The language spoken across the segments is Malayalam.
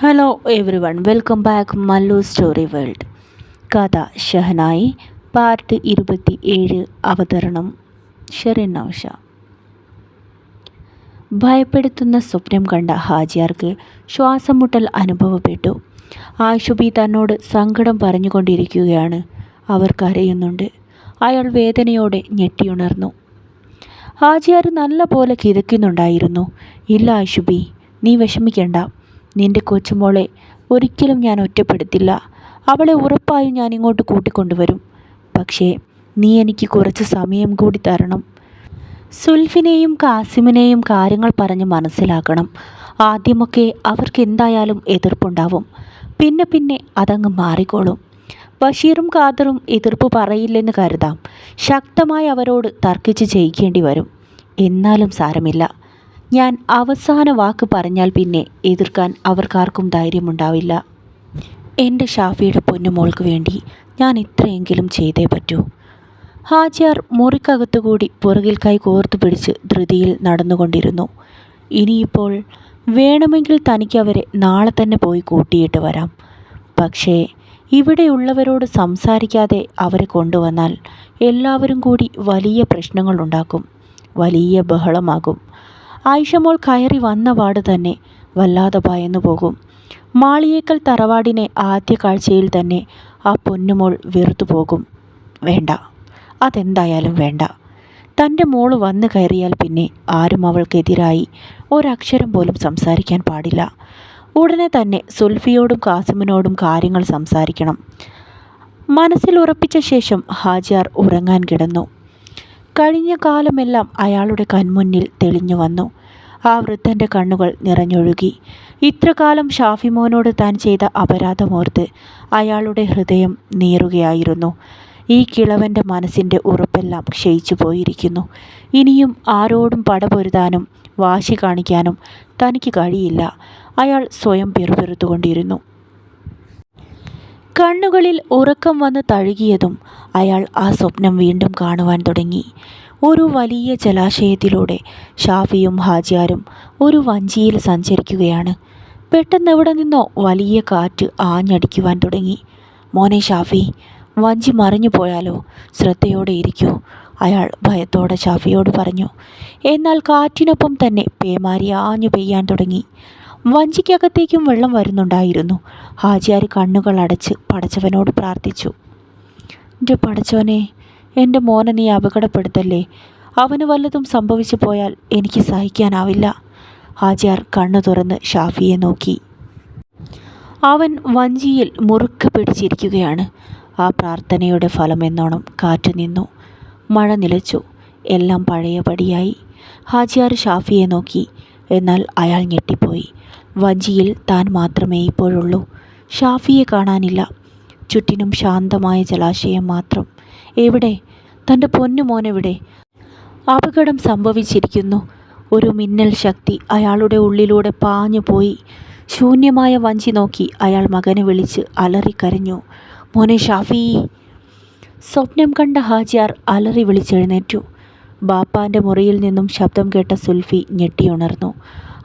Hello everyone welcome back Mallu story world കഥ ഷഹനായി പാർട്ട് ഇരുപത്തി ഏഴ് അവതരണം. ഷെറിൻ നൗഷ. ഭയപ്പെടുത്തുന്ന സ്വപ്നം കണ്ട ഹാജിയാർക്ക് ശ്വാസം മുട്ടൽ അനുഭവപ്പെട്ടു. ആഷുബി തന്നോട് സങ്കടം പറഞ്ഞുകൊണ്ടിരിക്കുകയാണ്. അവർ കരയുന്നുണ്ട്. അയാൾ വേദനയോടെ ഞെട്ടിയുണർന്നു. ഹാജിയാർ നല്ല പോലെ കിതയ്ക്കുന്നുണ്ടായിരുന്നു. ഇല്ല ആഷുബി നീ വിഷമിക്കണ്ട. നിന്റെ കൊച്ചുമോളെ ഒരിക്കലും ഞാൻ ഒറ്റപ്പെടുത്തില്ല. അവളെ ഉറപ്പായും ഞാൻ ഇങ്ങോട്ട് കൂട്ടിക്കൊണ്ടുവരും. പക്ഷേ നീ എനിക്ക് കുറച്ച് സമയം കൂടി തരണം. സുൽഫിനെയും കാസിമിനെയും കാര്യങ്ങൾ പറഞ്ഞ് മനസ്സിലാക്കണം. ആദ്യമൊക്കെ അവർക്ക് എന്തായാലും എതിർപ്പുണ്ടാവും. പിന്നെ പിന്നെ അതങ്ങ് മാറിക്കോളും. ബഷീറും ഖാദറും എതിർപ്പ് പറയില്ലെന്ന് കരുതാം. ശക്തമായി അവരോട് തർക്കിച്ച് ജയിക്കേണ്ടി വരും. എന്നാലും സാരമില്ല. ഞാൻ അവസാന വാക്ക് പറഞ്ഞാൽ പിന്നെ എതിർക്കാൻ അവർക്കാർക്കും ധൈര്യമുണ്ടാവില്ല. എന്റെ ഷാഫിയുടെ പൊന്നുമോൾക്ക് വേണ്ടി ഞാൻ ഇത്രയെങ്കിലും ചെയ്തേ പറ്റൂ. ഹാജിയാർ മുറിക്കകത്തുകൂടി പുറകിൽ കൈ കോർത്തു പിടിച്ച് ധൃതിയിൽ നടന്നുകൊണ്ടിരുന്നു. ഇനിയിപ്പോൾ വേണമെങ്കിൽ തനിക്ക് അവരെ നാളെ തന്നെ പോയി കൂട്ടിയിട്ട് വരാം. പക്ഷേ ഇവിടെയുള്ളവരോട് സംസാരിക്കാതെ അവരെ കൊണ്ടുവന്നാൽ എല്ലാവരും കൂടി വലിയ പ്രശ്നങ്ങളുണ്ടാക്കും വലിയ ബഹളമാകും. ആയിഷമോൾ കയറി വന്ന പാട് തന്നെ വല്ലാതെ ഭയന്നു പോകും. മാളിയേക്കൽ തറവാടിനെ ആദ്യ കാഴ്ചയിൽ തന്നെ ആ പൊന്നുമോൾ വെറുത്തു പോകും. വേണ്ട അതെന്തായാലും വേണ്ട. തന്റെ മോൾ വന്നു കയറിയാൽ പിന്നെ ആരും അവൾക്കെതിരായി ഒരക്ഷരം പോലും സംസാരിക്കാൻ പാടില്ല. ഉടനെ തന്നെ സുൽഫിയോടും കാസിമിനോടും കാര്യങ്ങൾ സംസാരിക്കണം. മനസ്സിൽ ഉറപ്പിച്ച ശേഷം ഹാജിയാർ ഉറങ്ങാൻ കിടന്നു. കഴിഞ്ഞ കാലമെല്ലാം അയാളുടെ കൺമുന്നിൽ തെളിഞ്ഞു വന്നു. ആ വൃദ്ധന്റെ കണ്ണുകൾ നിറഞ്ഞൊഴുകി. ഇത്രകാലം ഷാഫിമോനോട് താൻ ചെയ്ത അപരാധമോർത്ത് അയാളുടെ ഹൃദയം നീറുകയായിരുന്നു. ഈ കിളവന്റെ മനസ്സിന്റെ ഉറപ്പെല്ലാം ക്ഷയിച്ചു പോയിരിക്കുന്നു. ഇനിയും ആരോടും പടപൊരുതാനും വാശി കാണിക്കാനും തനിക്ക് കഴിയില്ല. അയാൾ സ്വയം പിറുപിറുത്തുകൊണ്ടിരുന്നു. കണ്ണുകളിൽ ഉറക്കം വന്ന് തഴുകിയതും അയാൾ ആ സ്വപ്നം വീണ്ടും കാണുവാൻ തുടങ്ങി. ഒരു വലിയ ജലാശയത്തിലൂടെ ഷാഫിയും ഹാജിയാരും ഒരു വഞ്ചിയിൽ സഞ്ചരിക്കുകയാണ്. പെട്ടെന്ന് എവിടെ നിന്നോ വലിയ കാറ്റ് ആഞ്ഞടിക്കുവാൻ തുടങ്ങി. മോനെ ഷാഫി വഞ്ചി മറിഞ്ഞു പോയാലോ? ശ്രദ്ധയോടെ ഇരിക്കൂ അയാൾ ഭയത്തോടെ ഷാഫിയോട് പറഞ്ഞു. എന്നാൽ കാറ്റിനൊപ്പം തന്നെ പേമാരി ആഞ്ഞു പെയ്യാൻ തുടങ്ങി. വഞ്ചിക്കകത്തേക്കും വെള്ളം വരുന്നുണ്ടായിരുന്നു. ഹാജിയാർ കണ്ണുകൾ അടച്ച് പടച്ചവനോട് പ്രാർത്ഥിച്ചു. എന്റെ പടച്ചവനെ എന്റെ മോനെ നീ അപകടപ്പെടുത്തല്ലേ? അവന് വല്ലതും സംഭവിച്ചു പോയാൽ എനിക്ക് സഹിക്കാനാവില്ല. ഹാജിയാർ കണ്ണു തുറന്ന് ഷാഫിയെ നോക്കി. അവൻ വഞ്ചിയിൽ മുറുക്ക് പിടിച്ചിരിക്കുകയാണ്. ആ പ്രാർത്ഥനയുടെ ഫലമെന്നോണം കാറ്റ് നിന്നു. മഴ നിലച്ചു. എല്ലാം പഴയപടിയായി. ഹാജിയാർ ഷാഫിയെ നോക്കി. എന്നാൽ അയാൾ ഞെട്ടിപ്പോയി. വഞ്ചിയിൽ താൻ മാത്രമേ ഇപ്പോഴുള്ളൂ. ഷാഫിയെ കാണാനില്ല. ചുറ്റിനും ശാന്തമായ ജലാശയം മാത്രം. എവിടെ? തന്റെ പൊന്നുമോനെവിടെ അപകടം സംഭവിച്ചിരിക്കുന്നു. ഒരു മിന്നൽ ശക്തി അയാളുടെ ഉള്ളിലൂടെ പാഞ്ഞു പോയി. ശൂന്യമായ വഞ്ചി നോക്കി അയാൾ മകനെ വിളിച്ച് അലറിക്കരഞ്ഞു. മോനെ ഷാഫി. സ്വപ്നം കണ്ട ഹാജിയാർ അലറി വിളിച്ചെഴുന്നേറ്റു. ബാപ്പാന്റെ മുറിയിൽ നിന്നും ശബ്ദം കേട്ട സുൽഫി ഞെട്ടിയുണർന്നു.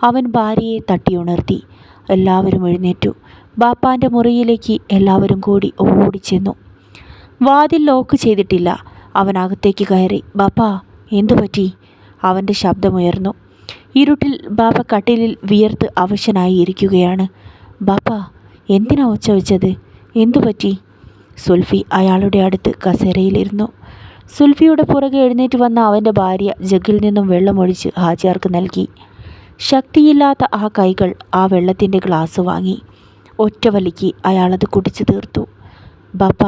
അവൻ ഭാര്യയെ തട്ടിയുണർത്തി. എല്ലാവരും എഴുന്നേറ്റു. ബാപ്പാന്റെ മുറിയിലേക്ക് എല്ലാവരും കൂടി ഓടിച്ചെന്നു. വാതിൽ ലോക്ക് ചെയ്തിട്ടില്ല. അവൻ അകത്തേക്ക് കയറി ബാപ്പാ എന്തു പറ്റി? അവന്റെ ശബ്ദമുയർന്നു. ഇരുട്ടിൽ ബാപ്പ കട്ടിലിൽ വിയർത്ത് അവശനായി ഇരിക്കുകയാണ്. ബാപ്പ എന്തിനാ ഒച്ച വെച്ചത്? എന്തു പറ്റി? സുൽഫി അയാളുടെ അടുത്ത് കസേരയിലിരുന്നു. സുൽഫിയുടെ പുറകെ എഴുന്നേറ്റ് വന്ന അവന്റെ ഭാര്യ ജഗ്ഗിൽ നിന്നും വെള്ളമൊഴിച്ച് ഹാജിയാർക്ക് നൽകി. ശക്തിയില്ലാത്ത ആ കൈകൾ ആ വെള്ളത്തിന്റെ ഗ്ലാസ് വാങ്ങി. ഒറ്റ വലിക്ക് അയാളത് കുടിച്ചു തീർത്തു. ബാപ്പ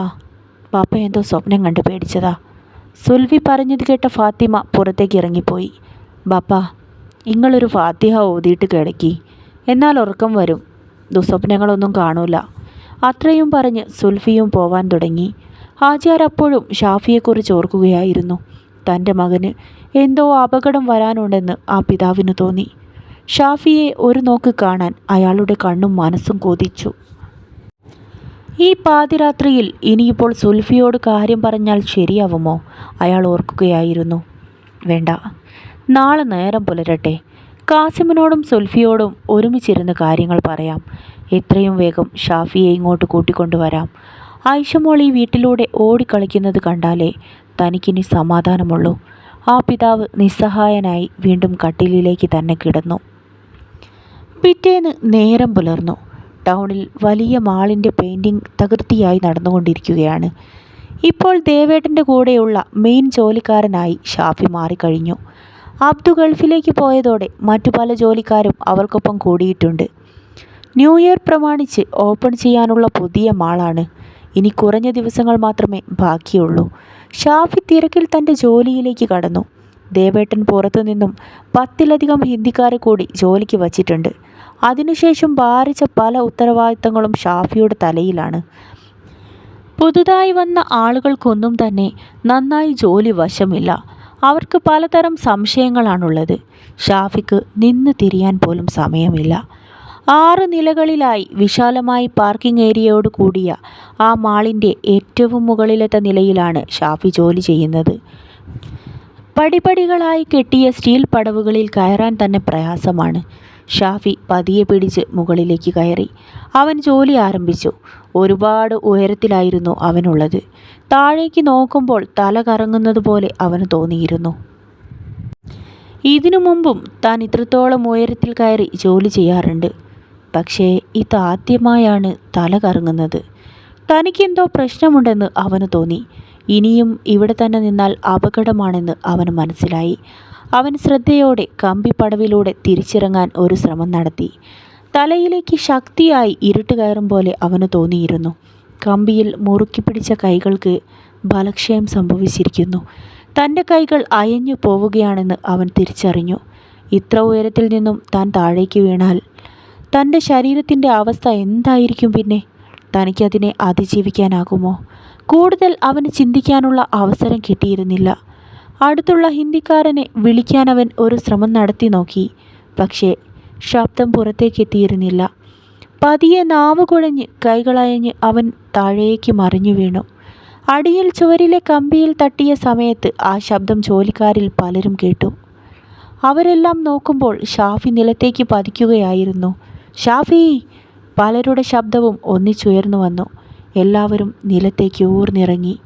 ബാപ്പ എന്തോ സ്വപ്നം കണ്ട് പേടിച്ചതാ. സുൽഫി പറഞ്ഞത് കേട്ട ഫാത്തിമ പുറത്തേക്ക് ഇറങ്ങിപ്പോയി. ബാപ്പ നിങ്ങളൊരു ഫാത്തിഹ ഓതിയിട്ട് കിടക്കി. എന്നാൽ ഉറക്കം വരും. ദുസ്വപ്നങ്ങളൊന്നും കാണൂല. അത്രയും പറഞ്ഞ് സുൽഫിയും പോവാൻ തുടങ്ങി. ഹാജിയാർ അപ്പോഴും ഷാഫിയെക്കുറിച്ച് ഓർക്കുകയായിരുന്നു. തന്റെ മകന് എന്തോ അപകടം വരാനുണ്ടെന്ന് ആ പിതാവിന് തോന്നി. ഷാഫിയെ ഒരു നോക്ക് കാണാൻ അയാളുടെ കണ്ണും മനസ്സും കൊതിച്ചു. ഈ പാതിരാത്രിയിൽ ഇനിയിപ്പോൾ സുൽഫിയോട് കാര്യം പറഞ്ഞാൽ ശരിയാവുമോ? അയാൾ ഓർക്കുകയായിരുന്നു. വേണ്ട. നാളെ നേരം പുലരട്ടെ. കാസിമിനോടും സുൽഫിയോടും ഒരുമിച്ചിരുന്ന് കാര്യങ്ങൾ പറയാം. എത്രയും വേഗം ഷാഫിയെ ഇങ്ങോട്ട് കൂട്ടിക്കൊണ്ടുവരാം. ഐഷമോൾ ഈ വീട്ടിലൂടെ ഓടിക്കളിക്കുന്നത് കണ്ടാലേ തനിക്കിനി സമാധാനമുള്ളൂ. ആ പിതാവ് നിസ്സഹായനായി വീണ്ടും കട്ടിലിലേക്ക് തന്നെ കിടന്നു. പിറ്റേന്ന് നേരം പുലർന്നു. ടൗണിൽ വലിയ മാളിന്റെ പെയിന്റിംഗ് തകൃതിയായി നടന്നുകൊണ്ടിരിക്കുകയാണ്. ഇപ്പോൾ ദേവേട്ടന്റെ കൂടെയുള്ള മെയിൻ ജോലിക്കാരനായി ഷാഫി മാറിക്കഴിഞ്ഞു. അബ്ദു ഗൾഫിലേക്ക് പോയതോടെ മറ്റു പല ജോലിക്കാരും അവർക്കൊപ്പം കൂടിയിട്ടുണ്ട്. ന്യൂ ഇയർ പ്രമാണിച്ച് ഓപ്പൺ ചെയ്യാനുള്ള പുതിയ മാളാണ്. ഇനി കുറഞ്ഞ ദിവസങ്ങൾ മാത്രമേ ബാക്കിയുള്ളൂ. ഷാഫി തിരക്കിൽ തന്റെ ജോലിയിലേക്ക് കടന്നു. ദേവേട്ടൻ പുറത്തു നിന്നും പത്തിലധികം ഹിന്ദിക്കാരെ കൂടി ജോലിക്ക് വച്ചിട്ടുണ്ട്. അതിനുശേഷം ഭാരിച്ച പല ഉത്തരവാദിത്തങ്ങളും ഷാഫിയുടെ തലയിലാണ്. പുതുതായി വന്ന ആളുകൾക്കൊന്നും തന്നെ നന്നായി ജോലി വശമില്ല. അവർക്ക് പലതരം സംശയങ്ങളാണുള്ളത്. ഷാഫിക്ക് നിന്ന് തിരിയാൻ പോലും സമയമില്ല. ആറ് നിലകളിലായി വിശാലമായി പാർക്കിംഗ് ഏരിയയോട് കൂടിയ ആ മാളിന്റെ ഏറ്റവും മുകളിലത്തെ നിലയിലാണ് ഷാഫി ജോലി ചെയ്യുന്നത്. പടിപടികളായി കെട്ടിയ സ്റ്റീൽ പടവുകളിൽ കയറാൻ തന്നെ പ്രയാസമാണ്. ഷാഫി പതിയെ പിടിച്ച് മുകളിലേക്ക് കയറി. അവൻ ജോലി ആരംഭിച്ചു. ഒരുപാട് ഉയരത്തിലായിരുന്നു അവനുള്ളത്. താഴേക്ക് നോക്കുമ്പോൾ തല കറങ്ങുന്നത് പോലെ അവന് തോന്നിയിരുന്നു. ഇതിനു മുമ്പും താൻ ഇത്രത്തോളം ഉയരത്തിൽ കയറി ജോലി ചെയ്യാറുണ്ട്. പക്ഷേ ഇതാദ്യമായാണ് തല കറങ്ങുന്നത്. തനിക്കെന്തോ പ്രശ്നമുണ്ടെന്ന് അവന് തോന്നി. ഇനിയും ഇവിടെ തന്നെ നിന്നാൽ അപകടമാണെന്ന് അവന് മനസ്സിലായി. അവൻ ശ്രദ്ധയോടെ കമ്പിപ്പടവിലൂടെ തിരിച്ചിറങ്ങാൻ ഒരു ശ്രമം നടത്തി. തലയിലേക്ക് ശക്തിയായി ഇരുട്ട് കയറും പോലെ അവന് തോന്നിയിരുന്നു. കമ്പിയിൽ മുറുക്കി പിടിച്ച കൈകൾക്ക് ബലക്ഷയം സംഭവിച്ചിരിക്കുന്നു. തന്റെ കൈകൾ അയഞ്ഞു പോവുകയാണെന്ന് അവൻ തിരിച്ചറിഞ്ഞു. ഇത്ര ഉയരത്തിൽ നിന്നും താൻ താഴേക്ക് വീണാൽ തന്റെ ശരീരത്തിന്റെ അവസ്ഥ എന്തായിരിക്കും പിന്നെ? തനിക്കതിനെ അതിജീവിക്കാനാകുമോ? കൂടുതൽ അവന് ചിന്തിക്കാനുള്ള അവസരം കിട്ടിയിരുന്നില്ല. അടുത്തുള്ള ഹിന്ദിക്കാരനെ വിളിക്കാൻ അവൻ ഒരു ശ്രമം നടത്തി നോക്കി. പക്ഷേ ശബ്ദം പുറത്തേക്ക് എത്തിയിരുന്നില്ല പതിയെ നാവ് കുഴഞ്ഞ് കൈകളയഞ്ഞ് അവൻ താഴേക്ക് മറിഞ്ഞു വീണു. അടിയിൽ ചുവരിലെ കമ്പിയിൽ തട്ടിയ സമയത്ത് ആ ശബ്ദം ജോലിക്കാരിൽ പലരും കേട്ടു. അവരെല്ലാം നോക്കുമ്പോൾ ഷാഫി നിലത്തേക്ക് പതിക്കുകയായിരുന്നു. ഷാഫി പലരുടെ ശബ്ദവും ഒന്നിച്ചുയർന്നു വന്നു. എല്ലാവരും നിലത്തേക്ക് ഊർന്നിറങ്ങി.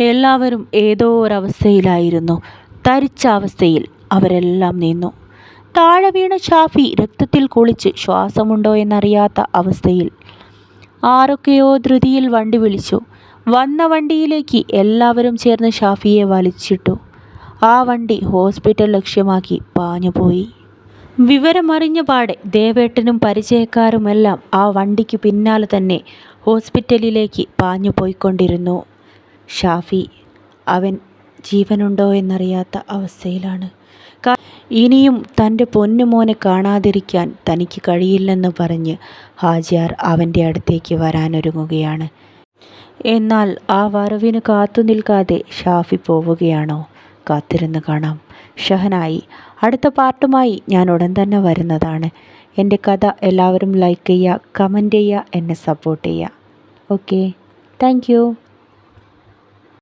എല്ലാവരും ഏതോ ഒരവസ്ഥയിലായിരുന്നു. തരിച്ച അവസ്ഥയിൽ അവരെല്ലാം നിന്നു. താഴെ വീണ ഷാഫി രക്തത്തിൽ കുളിച്ച് ശ്വാസമുണ്ടോ എന്നറിയാത്ത അവസ്ഥയിൽ ആരൊക്കെയോ ധൃതിയിൽ വണ്ടി വിളിച്ചു. വന്ന വണ്ടിയിലേക്ക് എല്ലാവരും ചേർന്ന് ഷാഫിയെ വലിച്ചിട്ടു. ആ വണ്ടി ഹോസ്പിറ്റൽ ലക്ഷ്യമാക്കി പാഞ്ഞുപോയി. വിവരമറിഞ്ഞ പാടെ ദേവേട്ടനും പരിചയക്കാരുമെല്ലാം ആ വണ്ടിക്ക് പിന്നാലെ തന്നെ ഹോസ്പിറ്റലിലേക്ക് പാഞ്ഞു പോയിക്കൊണ്ടിരുന്നു. ഷാഫി അവൻ ജീവനുണ്ടോ എന്നറിയാത്ത അവസ്ഥയിലാണ്. ഇനിയും തന്റെ പൊന്നുമോനെ കാണാതിരിക്കാൻ തനിക്ക് കഴിയില്ലെന്ന് പറഞ്ഞ് ഹാജിയാർ അവന്റെ അടുത്തേക്ക് വരാനൊരുങ്ങുകയാണ്. എന്നാൽ ആ വരവിന് കാത്തു നിൽക്കാതെ ഷാഫി പോവുകയാണോ? കാത്തിരുന്ന് കാണാം. ഷഹനായി അടുത്ത പാർട്ടുമായി ഞാൻ ഉടൻ തന്നെ വരുന്നതാണ്. എന്റെ കഥ എല്ലാവരും ലൈക്ക് ചെയ്യുക കമന്റ് ചെയ്യുക എന്നെ സപ്പോർട്ട് ചെയ്യുക. Okay thank